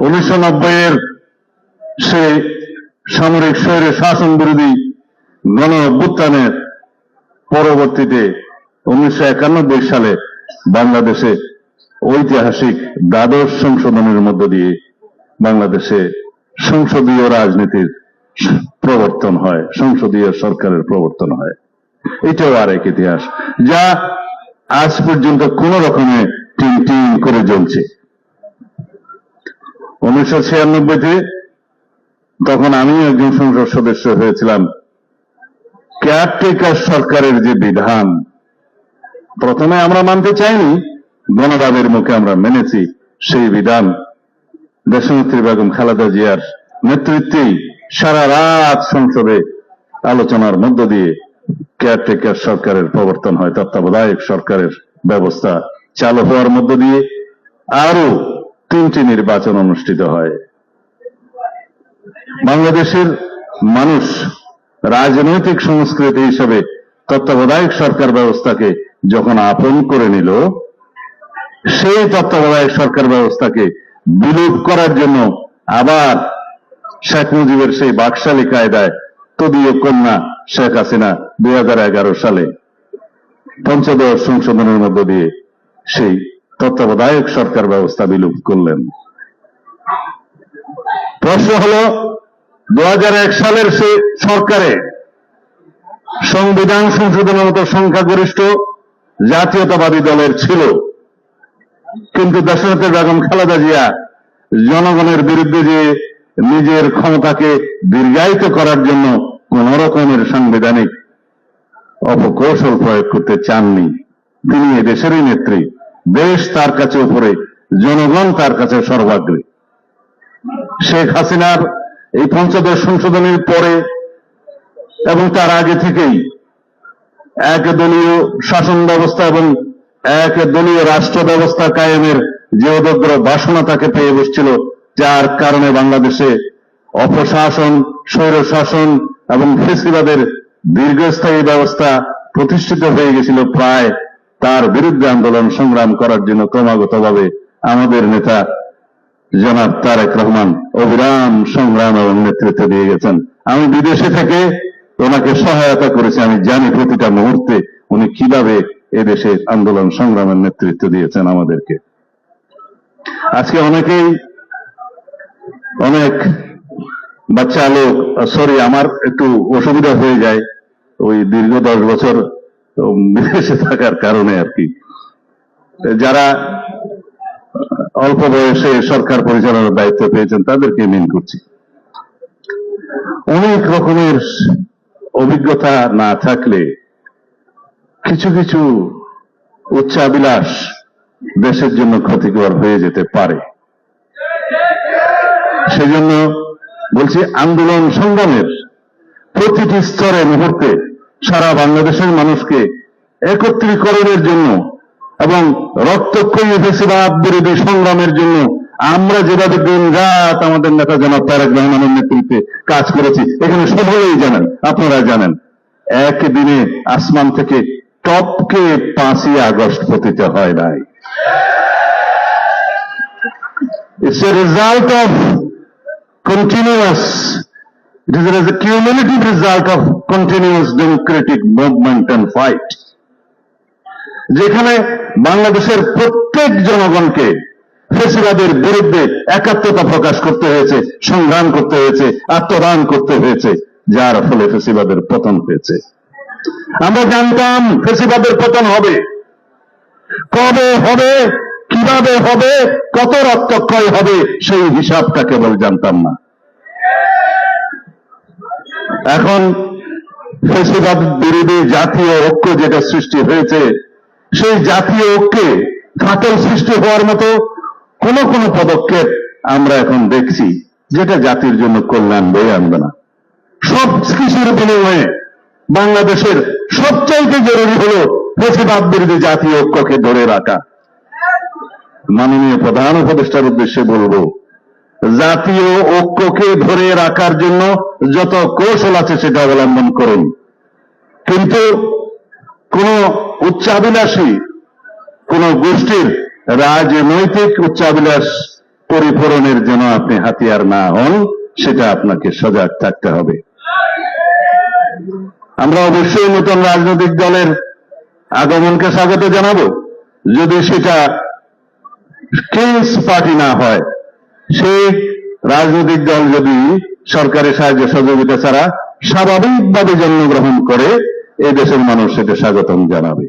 উনিশশো নব্বইয়ের সেই সামরিক স্বৈরে শাসন বিরোধী গণ অভ্যুত্থানের পরবর্তীতে উনিশশো একানব্বই সালে বাংলাদেশে ঐতিহাসিক দ্বাদশ সংশোধনের মধ্য দিয়ে বাংলাদেশে সংসদীয় রাজনীতির প্রবর্তন হয়, সংসদীয় সরকারের প্রবর্তন হয়। এটাও আরেক ইতিহাস, যা আজ পর্যন্ত কোন রকমে টিম টিম করে জ্বলছে। উনিশশো ছিয়ানব্বইতে তখন আমি একজন সংসদ সদস্য হয়েছিলাম। কেয়ারটেকার সরকারের যে বিধান, প্রথমে আমরা মানতে চাইনি গণদাবের মুখে আমরা মেনেছি সেই বিধান। দেশনেত্রী বেগম খালেদা জিয়ার নেতৃত্বেই সারা রাত সংসদে আলোচনার মধ্য দিয়ে কেয়ারটেকার সরকারের প্রবর্তন হয়, তত্ত্বাবধায়ক সরকারের ব্যবস্থা চালু হওয়ার মধ্য দিয়ে। আরও তিনটি নির্বাচন অনুষ্ঠিত হয়। বাংলাদেশের মানুষ রাজনৈতিক সংস্কৃতি হিসেবে তত্ত্বাবধায়ক সরকার ব্যবস্থাকে যখন আপন করে নিল, সেই তত্ত্বাবধায়ক সরকার ব্যবস্থাকে বিলোপ করার জন্য আবার শেখ মুজিবের সেই বাকশালী কায়দায় তদীয় কন্যা শেখ হাসিনা দুই হাজার এগারো সালে পঞ্চদশ সংশোধনের মধ্য দিয়ে সেই তত্ত্বাবধায়ক সরকার ব্যবস্থা বিলোপ করলেন। প্রশ্ন হল দু সালের সে সরকারে সংবিধান সংশোধনের মতো সংখ্যাগরিষ্ঠ জাতীয়তাবাদী দলের ছিল। কিন্তু দেশনেত্রী বেগম খালেদা জিয়া জনগণের বিরুদ্ধে যে নিজের ক্ষমতাকে দীর্ঘায়িত করার জন্য কোন রকমের সাংবিধানিক অপকৌশল প্রয়োগ করতে চাননি, তিনি দেশেরই নেত্রী। দেশ তার কাছে উপরে, জনগণ তার কাছে সর্বাগ্রে। শেখ হাসিনার এই পঞ্চদশ সংশোধনের পরে এবং তার আগে থেকেই এক দলীয় শাসন ব্যবস্থা এবং এক দলীয় রাষ্ট্র ব্যবস্থা কায়েমের যে অদগ্র বাসনা তাকে পেয়ে বসছিল, যার কারণে বাংলাদেশে অপশাসন স্বৈর শাসন এবং ফেসিবাদের দীর্ঘস্থায়ী ব্যবস্থা প্রতিষ্ঠিত হয়ে গেছিল প্রায় তার বিরুদ্ধে আন্দোলন সংগ্রাম করার জন্য ক্রমাগতভাবে আমাদের নেতা জনাব তারেক রহমান অবিরাম সংগ্রাম এবং নেতৃত্ব দিয়ে গেছেন। আমি বিদেশে থেকে ওনাকে সহায়তা করেছি, আমি জানি প্রতিটা মুহূর্তে উনি কীভাবে এদেশে আন্দোলন সংগ্রামের নেতৃত্ব দিয়েছেন আমাদেরকে। আজকে অনেকেই, অনেক বাচ্চা লোক সরি আমার একটু অসুবিধা হয়ে যায়। ওই দীর্ঘ দশ বছর উম, বিদেশে থাকার কারণে আর কি। যারা অল্প বয়সে সরকার পরিচালনার দায়িত্ব পেয়েছেন তাদেরকে মিন করছি। অনেক রকমের অভিজ্ঞতা না থাকলে কিছু কিছু উচ্চাবিলাস দেশের জন্য ক্ষতিকর হয়ে যেতে পারে। সেজন্য বলছি আন্দোলন সংগ্রামের প্রতিটি স্তরে মুহূর্তে সারা বাংলাদেশের মানুষকে একত্রীকরণের জন্য এবং রক্তক্ষয়ী ফেসিবাদ বিরোধী সংগ্রামের জন্য আমরা যেভাবে দিন রাত আমাদের নেতা জনাব তারেক রহমানের নেতৃত্বে কাজ করেছি এখানে সকলেই জানেন আপনারা জানেন একদিনে আসমান থেকে টপকে পাঁচই আগস্ট পতিত হয় নাই। It's a result of continuous, it is as a cumulative result of continuous democratic movement and fight. যেখানে বাংলাদেশের প্রত্যেক জনগণকে ফেসিবাদের বিরুদ্ধে একাত্মতা প্রকাশ করতে হয়েছে, সংগ্রাম করতে হয়েছে, আত্মদান করতে হয়েছে, যার ফলে ফেসিবাদের পতন হয়েছে। আমরা জানতাম ফেসিবাদের পতন হবে। কবে হবে, কীভাবে হবে, কত রক্তক্ষয় হবে, সেই হিসাবটা কেবল জানতাম না। এখন ফেসিবাদ বিরোধী জাতীয় ঐক্য যেটা সৃষ্টি হয়েছে, সেই জাতীয় ঐক্যে ফাটল সৃষ্টি হওয়ার মতো কোন কোন পদক্ষেপ আমরা এখন দেখছি, যেটা জাতির জন্য কল্যাণ বয়ে আনবে না। সব কিছুর বিনিময়ে বাংলাদেশের সবচাইতে জরুরি হল ফেসিবাদ বিরোধী জাতীয় ঐক্যকে ধরে রাখা। মাননীয় প্রধান উপদেষ্টার উদ্দেশ্যে বলব জাতীয় ঐক্যকে ধরে রাখার জন্য যত কৌশল আছে সেটা অবলম্বন করুন। কিন্তু কোন উচ্চাবিলাসী কোন গোষ্ঠীর রাজনৈতিক উচ্চাবিলাস পরিপূরণের যেন আপনি হাতিয়ার না হন, সেটা আপনাকে সজাগ থাকতে হবে। আমরা অবশ্যই নতুন রাজনৈতিক দলের আগমনকে স্বাগত জানাব। যদি সেটা কিংস পার্টি না হয় সেই রাজনৈতিক দল যদি সরকারের সাহায্য সহযোগিতা ছাড়া স্বাভাবিকভাবে জন্মগ্রহণ করে এই দেশের মানুষ সেটা স্বাগতম জানাবে।